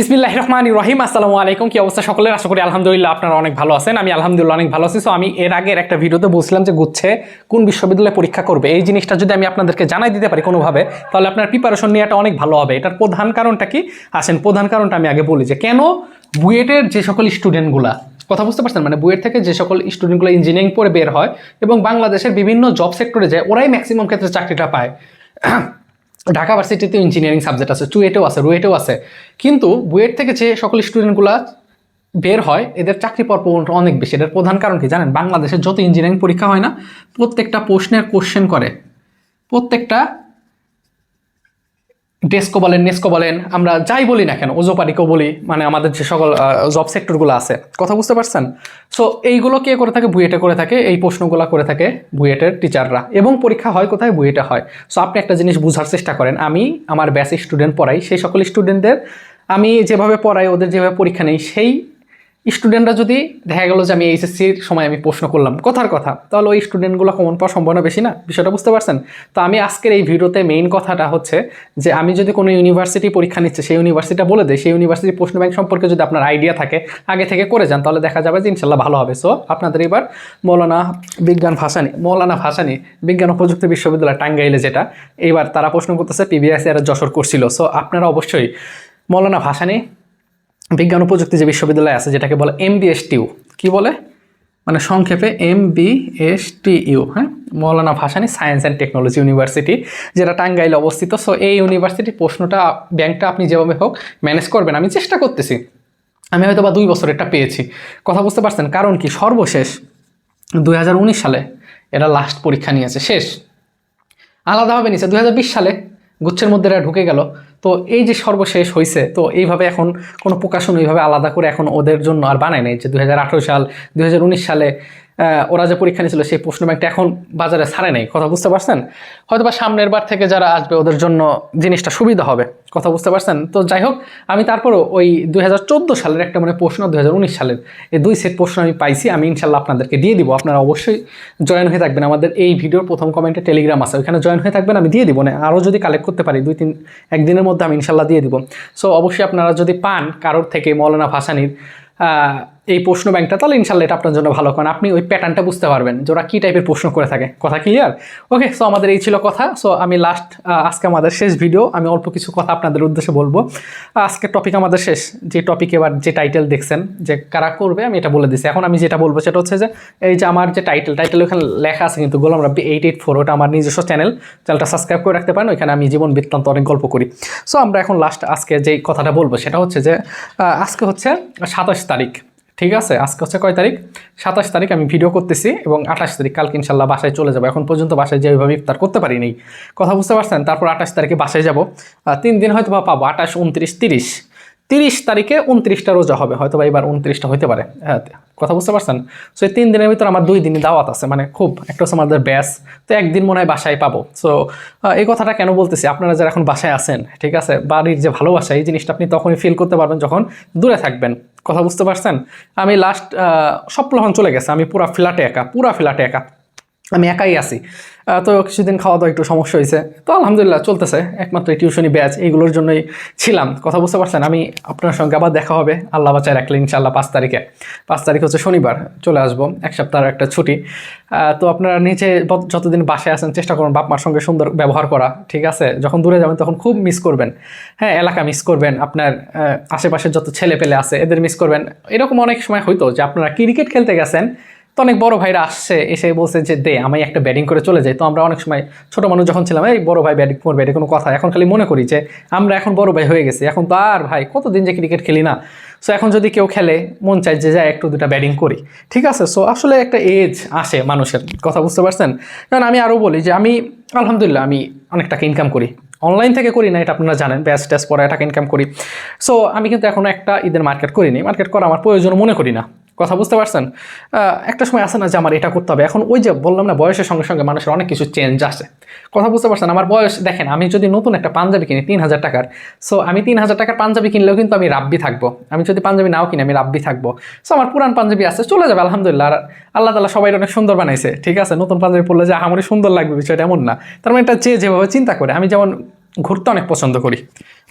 বিসমিল্লাহ রহমান রহিম, আসসালামু আলাইকুম। কি অবস্থা সকলের? আশা করি আলহামদুলিল্লাহ আপনারা অনেক ভালো আছেন। আমি আলহামদুলিল্লাহ অনেক ভালো আছি। সো আমি এর আগের একটা ভিডিওতে বলছিলাম যে গুচ্ছে কোন বিশ্ববিদ্যালয়ে পরীক্ষা করবে। এই জিনিসটা যদি আমি আপনাদেরকে জানাই দিতে পারি কোনোভাবে, তাহলে আপনার প্রিপারেশন নেওয়াটা অনেক ভালো হবে। এটার প্রধান কারণটা কি? আসেন, প্রধান কারণটা আমি আগে বলি যে কেন বুয়েটের যে সকল স্টুডেন্টগুলা, কথা বুঝতে পারছেন? মানে বুয়েট থেকে যে সকল স্টুডেন্টগুলো ইঞ্জিনিয়ারিং পড়ে বের হয় এবং বাংলাদেশের বিভিন্ন জব সেক্টরে যায়, ওরাই ম্যাক্সিমাম ক্ষেত্রে চাকরিটা পায়। ঢাকা ভার্সিটিতে ইঞ্জিনিয়ারিং সাবজেক্ট আছে চুয়েটেও আছে রুয়েটেও আছে। কিন্তু বুয়েট থেকে যে সকল স্টুডেন্টগুলো বের হয়, এদের চাকরি পর অনেক বেশি। এটার প্রধান কারণ কি জানেন? বাংলাদেশের যত ইঞ্জিনিয়ারিং পরীক্ষা হয় না, প্রত্যেকটা প্রশ্নের কোশ্চেন করে। প্রত্যেকটা ডেস্কো বলেন নেস্কো বলেন, আমরা যাই বলি না কেন ওজোপারিকও বলি মানে আমাদের যে সকল জব সেক্টরগুলো আছে। কথা বুঝতে পারছেন? সো এইগুলো কে করে থাকে? বুয়েটে করে থাকে, এই প্রশ্নগুলো করে থাকে বুয়েটের টিচাররা এবং পরীক্ষা হয় কোথায়? বুয়েটে হয়। সো আপনি একটা জিনিস বোঝার চেষ্টা করেন। আমি আমার ব্যাচ স্টুডেন্ট পড়াই, সেই সকল স্টুডেন্টদের আমি যেভাবে পড়াই, ওদের যেভাবে পরীক্ষা নেই, সেই স্টুডেন্টরা যদি দেখা গেলো যে আমি এইচএসসির সময় আমি প্রশ্ন করলাম, কথার কথা, তাহলে ওই স্টুডেন্টগুলো কমন পাওয়ার সম্ভাবনা বেশি না? বিষয়টা বুঝতে পারছেন? তো আমি আজকের এই ভিডিওতে মেইন কথাটা হচ্ছে যে আমি যদি কোনো ইউনিভার্সিটি পরীক্ষা নিচ্ছে, সেই ইউনিভার্সিটিটা বলে দেয় সেই ইউনিভার্সিটি প্রশ্ন ব্যাংক সম্পর্কে যদি আপনার আইডিয়া থাকে, আগে থেকে করে যান, তাহলে দেখা যাবে যে ইনশাল্লাহ ভালো হবে। সো আপনাদের এবার মৌলানা বিজ্ঞান ভাসানি, মৌলানা ভাসানি, বিজ্ঞান ও প্রযুক্তি বিশ্ববিদ্যালয় টাঙ্গাইলে যেটা, এবার তারা প্রশ্ন করতেছে পিবিএস এর যশোর করছিল সো আপনারা অবশ্যই মৌলানা ভাসানি বিজ্ঞান প্রযুক্তি যে বিশ্ববিদ্যালয় আছে, যেটাকে বলে এম এমবিএসটিউ কি বলে? মানে সংক্ষেপে M B S T U হ্যাঁ? Maulana Bhasani science and technology university যেটা টাঙ্গাইলে অবস্থিত। সো এই ইউনিভার্সিটির প্রশ্নটা ব্যাংকটা আপনি যেভাবে হোক ম্যানেজ করবেন। আমি চেষ্টা করতেছি। আমি হয়তো বা দুই বছর এটা পেয়েছি। কথা বুঝতে পারছেন? কারণ কি? সর্বশেষ দুই হাজার উনিশ সালে এরা লাস্ট পরীক্ষা নিয়েছে। শেষ। আলাদাভাবে নিছে দুই সালে গুচ্ছের মধ্যে এরা ঢুকে গেল। তো এই যে সর্বশেষ হয়েছে তো এইভাবে এখন কোনো প্রকাশন ওইভাবে আলাদা করে এখন ওদের জন্য আর বানায় নাই। যে দু হাজার আঠেরো সাল, দুই হাজার উনিশ সালে ওরা যে পরীক্ষা নিয়েছিল সেই প্রশ্ন ব্যাংকটা এখন বাজারে ছাড়ে নেই। কথা বুঝতে পারছেন? হয়তো বা সামনের বার থেকে যারা আসবে, ওদের জন্য জিনিসটা সুবিধা হবে। কথা বুঝতে পারছেন? তো যাই হোক, আমি তারপরও ওই দু হাজার চোদ্দ সালের একটা মানে প্রশ্ন দু হাজার উনিশ সালের এই দুই সেট প্রশ্ন আমি পাইছি, আমি ইনশাল্লাহ আপনাদেরকে দিয়ে দিব। আপনারা অবশ্যই জয়েন হয়ে থাকবেন। আমাদের এই ভিডিওর প্রথম কমেন্টে টেলিগ্রাম আছে, ওইখানে জয়েন হয়ে থাকবেন, আমি দিয়ে দিব। না আরও যদি কালেক্ট করতে পারি, দুই তিন, একদিনের মধ্যে আমি ইনশাল্লাহ দিয়ে দিব। সো অবশ্যই আপনারা যদি পান কারোর থেকে মৌলানা ভাসানির এই প্রশ্ন ব্যাংকটা, তাহলে ইনশাল্লাহ এটা আপনার জন্য ভালো, কারণ আপনি ওই প্যাটার্নটা বুঝতে পারবেন যে ওরা কী টাইপের প্রশ্ন করে থাকে। কথা ক্লিয়ার ওকে সো আমাদের এই ছিল কথা। সো আমি লাস্ট আজকে আমাদের শেষ ভিডিও আমি অল্প কিছু কথা আপনাদের উদ্দেশ্যে বলব। আজকে টপিক আমাদের শেষ। যে টপিক এবার যে টাইটেল দেখছেন, যে কারা করবে, আমি এটা বলে দিচ্ছি এখন আমি যেটা বলব সেটা হচ্ছে যে, এই যে আমার যে টাইটেল টাইটেল ওখানে লেখা আছে কিন্তু Golam Rabbi eight eight four ওটা আমার নিজস্ব চ্যানেল চ্যানেলটা সাবস্ক্রাইব করে রাখতে পারেন, ওইখানে আমি জীবন বৃত্তান্ত অনেক গল্প করি। সো আমরা এখন লাস্ট আজকে যে কথাটা বলব, সেটা হচ্ছে যে আজকে হচ্ছে সাতাশ তারিখ। ঠিক আছে? আজকে হচ্ছে কয় তারিখ? সাতাশ তারিখ আমি ভিডিও করতেছি এবং আঠাশ তারিখ কালকে ইনশাল্লাহ বাসায় চলে যাব। এখন পর্যন্ত বাসায় যে ওইভাবে ইফতার করতে পারিনি কথা বুঝতে পারছেন? তারপর আঠাশ তারিখে বাসায় যাব। তিন দিন হয়তো বা পাবো। আঠাশ, উনত্রিশ, তিরিশ। তিরিশ তারিখে উনত্রিশটা রোজা হবে। হয়তো বা এবার উনত্রিশটা হতে পারে। হ্যাঁ কথা বুঝতে পারছেন? সো এই তিন দিনের ভিতরে আমার দুই দিনই দাওয়াত আছে। মানে খুব, একটা হচ্ছে আমাদের ব্যাস। তো একদিন মনে হয় বাসায় পাবো। সো এই কথাটা কেন বলতেছি? আপনারা যারা এখন বাসায় আছেন, ঠিক আছে? বাড়ির যে ভালোবাসা, এই জিনিসটা আপনি তখনই ফিল করতে পারবেন যখন দূরে থাকবেন। কথা বুঝতে পারছেন? আমি লাস্ট সপ্লহন চলে গেছে, আমি পুরা ফ্ল্যাটে একা, পুরা ফ্ল্যাটে একা। আমি একাই আছি। তো কিছুদিন খাওয়া দাওয়া একটু সমস্যা হয়েছে। তো আলহামদুলিল্লাহ চলতেছে। একমাত্র টিউশনি ব্যাচ, এইগুলোর জন্যই ছিলাম। কথা বুঝতে পারছেন, আমি আপনার সঙ্গে আবার দেখা হবে। আল্লাহ বাচ্চায় রাখলে ইনশাল্লাহ পাঁচ তারিখে। পাঁচ তারিখ হচ্ছে শনিবার, চলে আসব। এক সপ্তাহের একটা ছুটি। তো আপনারা নিচে যতদিন বাসায় আছেন, চেষ্টা করুন বাপ মার সঙ্গে সুন্দর ব্যবহার করা, ঠিক আছে? যখন দূরে যাবেন তখন খুব মিস করবেন। হ্যাঁ এলাকা মিস করবেন। আপনার আশেপাশের যত ছেলে পেলে আছে, এদের মিস করবেন। এরকম অনেক সময় হয়তো যে আপনারা ক্রিকেট খেলতে গেছেন তো অনেক বড় ভাইরা আসছে, এসে বলছে যে, দে আমি একটা ব্যাটিং করে চলে যাই। তো আমরা অনেক সময় ছোট মানুষ যখন ছিলাম, এই বড় ভাই ব্যাটিং করবে এটা কোনো কথা? এখন খালি মনে করি যে, আমরা এখন বড় ভাই হয়ে গেছি। এখন তো আর ভাই, কতদিন যে ক্রিকেট খেলি না? সো এখন যদি কেউ খেলে, মন চায় যে যায় একটু দুটা ব্যাটিং করি। ঠিক আছে? সো আসলে একটা এজ আসে মানুষের, কথা বুঝতে পারছেন? কারণ আমি আরও বলি যে, আমি, আলহামদুলিল্লাহ, আমি অনেক টাকা ইনকাম করি। অনলাইন থেকে করি না, এটা আপনারা জানেন, ব্যাস ট্যাস পরে টাকা ইনকাম করি। সো আমি কিন্তু এখনও একটা ঈদের মার্কেট করিনি। মার্কেট করা আমার প্রয়োজন মনে করি না। কথা বুঝতে পারছেন? একটা সময় আসে না যে আমার এটা করতে হবে। এখন ওই যে বললাম না, বয়সের সঙ্গে সঙ্গে মানুষের অনেক কিছু চেঞ্জ আসে। কথা বুঝতে পারছেন? আমার বয়স, দেখেন, আমি যদি নতুন একটা পাঞ্জাবি কিনি তিন হাজার টাকার সো আমি তিন হাজার টাকার পাঞ্জাবি কিনলেও কিন্তু আমি রাব্বি থাকব। আমি যদি পাঞ্জাবি নাও কিনি, আমি রাব্বি থাকব। সো আমার পুরান পাঞ্জাবি আছে, চলে যাবে, আলহামদুলিল্লাহ। আর আল্লাহ তালা সবাই অনেক সুন্দর বানাইছে, ঠিক আছে? নতুন পাঞ্জাবি পড়লে যে আমারই সুন্দর লাগবে, বিষয়টা এমন না। তার মানে এটা যে যেভাবে চিন্তা করে, আমি যেমন ঘুরতে অনেক পছন্দ করি,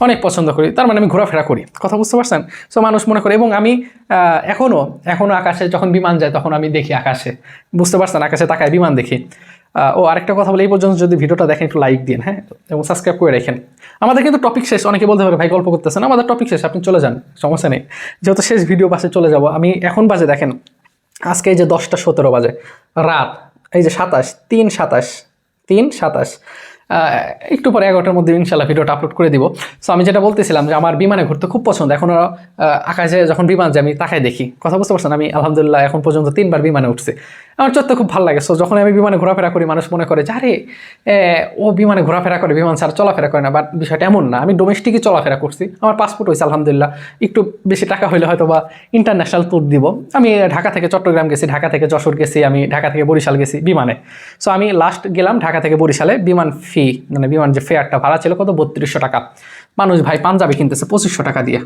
অনেক পছন্দ করি, তার মানে আমি ঘোরাফেরা করি, কথা বুঝতে পারছেন? সো মানুষ মনে করে, এবং আমি এখনও এখনও এখনও আকাশে যখন বিমান যায়, তখন আমি দেখি আকাশে, বুঝতে পারছেন? আকাশে তাকায় বিমান দেখি। ও আরেকটা কথা বলে, এই পর্যন্ত যদি ভিডিওটা দেখেন, একটু লাইক দিন হ্যাঁ? এবং সাবস্ক্রাইব করে রাখেন। আমাদের কিন্তু টপিক শেষ, অনেকে বলতে পারে, ভাই, গল্প করতেছেন। আমাদের টপিক শেষ, আপনি চলে যান, সমস্যা নেই। যেহেতু শেষ ভিডিও বাসে চলে যাব, আমি এখন বাজে, দেখেন, আজকে এই যে দশটা সতেরো বাজে, রাত, এই যে সাতাশ, তিন সাতাশ তিন সাতাশ একটু পরে এগারোটার মধ্যে ইনশাল্লাহ ভিডিওটা আপলোড করে দিব। সো আমি যেটা বলতেছিলাম যে আমার বিমানে ঘুরতে খুব পছন্দ। এখন আকাশে যখন বিমান যায়, আমি তাকায় দেখি। কথা বুঝতে পারছেন? আমি আলহামদুলিল্লাহ এখন পর্যন্ত তিনবার বিমানে উঠছি। আমার চত্বর খুব ভালো লাগে। সো যখন আমি বিমানে ঘোরাফেরা করি, মানুষ মনে করে যে, আরে ও বিমানে ঘোরাফেরা করে, বিমান ছাড়া চলাফেরা করে না। বাট বিষয়টা এমন না। আমি ডোমেস্টিকই চলাফেরা করছি। আমার পাসপোর্ট হয়েছে আলহামদুলিল্লাহ। একটু বেশি টাকা হলে হয়তো বা ইন্টারন্যাশনাল ট্যুর দিব। আমি ঢাকা থেকে চট্টগ্রাম গেছি, ঢাকা থেকে যশোর গেছি, আমি ঢাকা থেকে বরিশাল গেছি বিমানে। সো আমি লাস্ট গেলাম ঢাকা থেকে বরিশালে বিমান ফি মানে বিমান যে ফেয়ারটা ভাড়া ছিল কত? বত্রিশশো টাকা। মানুষ ভাই পাঞ্জাবি কিনতেছে পঁচিশশো টাকা দিয়ে।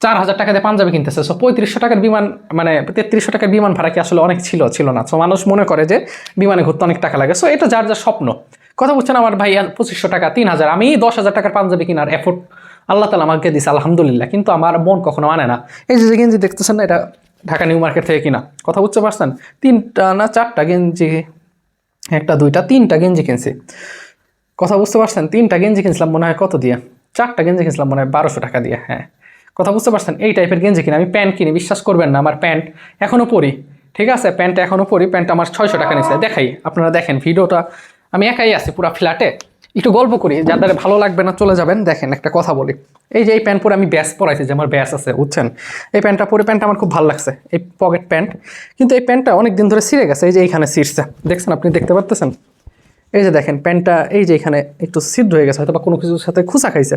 চার হাজার টাকা দিয়ে পাঞ্জাবি কিনতেছে। সো পঁয়ত্রিশশো টাকার বিমান মানে তেত্রিশশো টাকার বিমান ভাড়া কি আসলে অনেক ছিল ছিল না। সো মানুষ মনে করে যে বিমানে ঘুরতে অনেক টাকা লাগে। সো এটা যার যার স্বপ্ন। কথা বলছেন আমার ভাই, পঁচিশশো টাকা, তিন হাজার। আমি দশ হাজার টাকার পাঞ্জাবি কিনার এফোর্ট আল্লাহ তালা আমাকে দিছে আলহামদুলিল্লাহ। কিন্তু আমার মন কখনো মানে না। এই যে গেঞ্জি দেখতেছেন না, এটা ঢাকা নিউ মার্কেট থেকে কিনা। কথা বুঝতে পারছেন? তিনটা না চারটা গেঞ্জি, একটা, দুইটা, তিনটা গেঞ্জি কিনছি। কথা বুঝতে পারছেন? তিনটা গেঞ্জি কিনছিলাম মনে হয় কত দিয়ে? চারটা গেঞ্জি কিনছিলাম মনে হয় বারোশো টাকা দিয়ে হ্যাঁ। কথা বুঝতে পারছেন? এই টাইপের গেঞ্জি কিনে। আমি প্যান্ট কিনি, বিশ্বাস করবেন না, আমার প্যান্ট এখনও পরি। ঠিক আছে? প্যান্টটা এখনও পরি, প্যান্টটা আমার ছয়শো টাকা নিচ্ছে দেখাই, আপনারা দেখেন ভিডিওটা। আমি একাই আছি পুরো ফ্ল্যাটে। একটু গল্প করি, যাদের ভালো লাগবে না চলে যাবেন, দেখেন একটা কথা বলি। এই যে এই প্যান্ট পরে আমি ব্যাস পরাইছি, যে আমার ব্যাস আছে, বুঝছেন? এই প্যান্টটা পরে প্যান্টটা আমার খুব ভালো লাগছে, এই পকেট প্যান্ট। কিন্তু এই প্যান্টটা অনেক দিন ধরে ছিঁড়ে গেছে, এই যে এইখানে ছিঁড়ছে। দেখছেন আপনি, দেখতে পারতেছেন? এই যে দেখেন, প্যান্টটা এই যে এখানে একটু সিদ্ধ হয়ে গেছে হয়তো বা কোনো কিছুর সাথে খুঁচা খাইছে।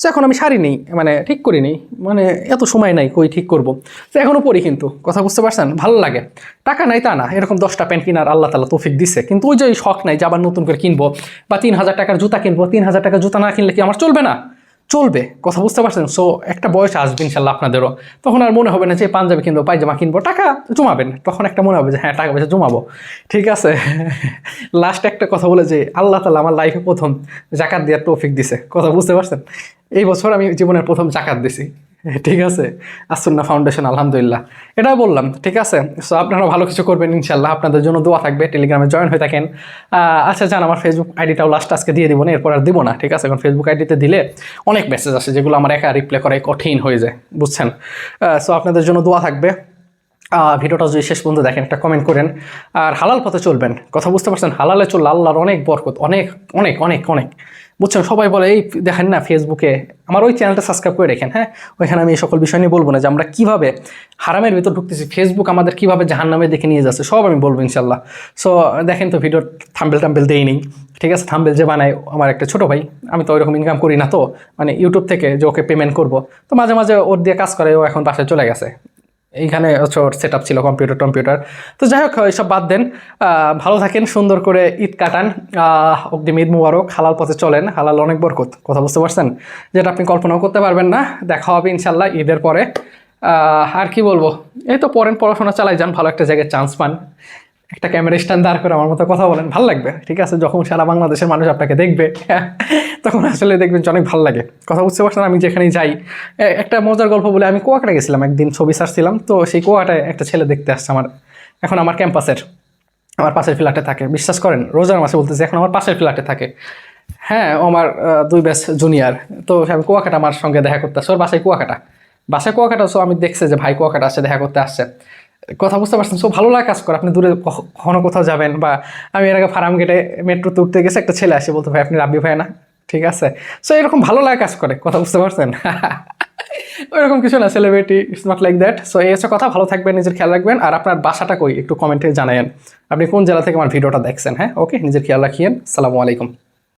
তো এখন আমি শাড়ি নেই মানে ঠিক করি নেই মানে এত সময় নাই কই ঠিক করব। তো এখনও পরি কিন্তু, কথা বুঝতে পারছেন? ভালো লাগে। টাকা নাই তা না, এরকম দশটা প্যান্ট কিনার আল্লাহ তালা তৌফিক দিছে। কিন্তু ওই যে শখ নাই যে আবার নতুন করে কিনবো, বা তিন হাজার টাকার জুতা কিনবো, তিন হাজার টাকার জুতা না কিনলে কি আমার চলবে না? চলবে, কথা বুঝতে পারছেন? সো একটা বয়স আসবে ইনশাল্লাহ আপনাদেরও। তখন আর মনে হবে না যে পাঞ্জাবি কিনবো, পায়জামা কিনবো, টাকা জমাবেন তখন একটা মনে হবে যে হ্যাঁ টাকা পয়সা জমাবো। ঠিক আছে? লাস্ট একটা কথা বলে যে, আল্লাহ তালা আমার লাইফে প্রথম জাকাত দেওয়ার টফিক দিছে। কথা বুঝতে পারছেন? এই বছর আমি জীবনের প্রথম জাকাত দিছি। ঠিক আছে? আসুন্না ফাউন্ডেশন আলহামদুলিল্লাহ। এটাই বললাম, ঠিক আছে? সো আপনারা ভালো কিছু করবেন ইনশাল্লাহ আপনাদের জন্য দোয়া থাকবে টেলিগ্রামে জয়েন হয়ে থাকেন। আচ্ছা যান আমার ফেসবুক আইডিটাও লাস্ট আজকে দিয়ে দিব না, এরপর আর দিব না, ঠিক আছে? কারণ ফেসবুক আইডিতে দিলে অনেক মেসেজ আসে, যেগুলো আমার একা রিপ্লে করাই কঠিন হয়ে যায়, বুঝছেন? সো আপনাদের জন্য দোয়া থাকবে। ভিডিওটা যদি শেষ পর্যন্ত দেখেন, একটা কমেন্ট করেন। আর হালাল পথে চলবেন, কথা বুঝতে পারছেন? হালালে চললে আল্লাহর অনেক বরকত, অনেক অনেক অনেক অনেক। বুঝছেন, সবাই বলে, এই দেখেন না ফেসবুকে আমার ওই চ্যানেলটা সাবস্ক্রাইব করে রেখেন। হ্যাঁ ওইখানে আমি এই সকল বিষয় নিয়ে বলব না যে আমরা কীভাবে হারামের ভিতর ঢুকতেছি। ফেসবুক আমাদের কীভাবে জাহান্নামে দেখে নিয়ে যাচ্ছে, সব আমি বলব ইনশাল্লাহ সো দেখেন তো ভিডিও থাম্বেল টাম্বেল দেই নেই। ঠিক আছে থাম্বেল যে বানায় আমার একটা ছোটো ভাই, আমি তো ওইরকম ইনকাম করি না তো মানে ইউটিউব থেকে যে ওকে পেমেন্ট করব, তো মাঝে মাঝে ওর দিয়ে কাজ করে, ও এখন বাসায় চলে গেছে। এইখানে ওর সেট ছিল কম্পিউটার টম্পিউটার তো যাই হোক, এইসব বাদ দেন। ভালো থাকেন, সুন্দর করে ঈদ কাটান। অগ্রিম ঈদ মুবারক, হালাল পথে চলেন। হালাল অনেক বরকত, কথা বুঝতে পারছেন? যেটা আপনি কল্পনাও করতে পারবেন না। দেখা হবে ইনশাল্লাহ ঈদের পরে। আর কি বলব? এই তো পড়েন পড়াশোনা চালাই যান, ভালো একটা জায়গায় চান্স পান। একটা ক্যামেরা স্ট্যান্ড দাঁড় করে আমার মতো কথা বলেন, ভালো লাগবে। ঠিক আছে? যখন সারা বাংলাদেশের মানুষ আপনাকে দেখবে তখন আসলে দেখবেন অনেক ভালো লাগে। কথা বুঝতে পারছেন? আমি যেখানেই যাই একটা মজার গল্প বলে আমি কুয়াকাটা গেছিলাম, একদিন ছবি সারছিলাম তো সেই কুয়াকাটায় একটা ছেলে দেখতে আসছে আমার, এখন আমার ক্যাম্পাসের, আমার পাশের ফ্ল্যাটে থাকে। বিশ্বাস করেন, রোজার মাসে বলতেছে, এখন আমার পাশের ফ্ল্যাটে থাকে। হ্যাঁ আমার দুই ব্যাচ জুনিয়র তো আমি কুয়াকাটা আমার সঙ্গে দেখা করতে আসছে। ওর বাসায় কুয়াকাটা। বাসায় কুয়াকাটা সো আমি দেখছে যে ভাই কুয়াকাটা আসছে, দেখা করতে আসছে। কথা বুঝতে পারছেন? সো ভালো লাগে কাজ করে। আপনি দূরে কখনো কোথাও যাবেন বা আমি এর আগে ফার্ম গেটে মেট্রোতে উঠতে গেছে, একটা ছেলে আসে, বলতে, ভাই, আপনি রাব্বি ভাই না? ঠিক আছে? সো এরকম ভালো লাগে কাজ করে, কথা বুঝতে পারছেন? ওইরকম কিছু না celebrity it's not like that so এই হচ্ছে কথা, ভালো থাকবেন, নিজের খেয়াল রাখবেন। আর আপনার বাসাটা কই? একটু কমেন্টে জানায়েন। আপনি কোন জেলা থেকে আমার ভিডিওটা দেখছেন হ্যাঁ? ওকে নিজের খেয়াল রাখিয়েন। সালামু আলাইকুম।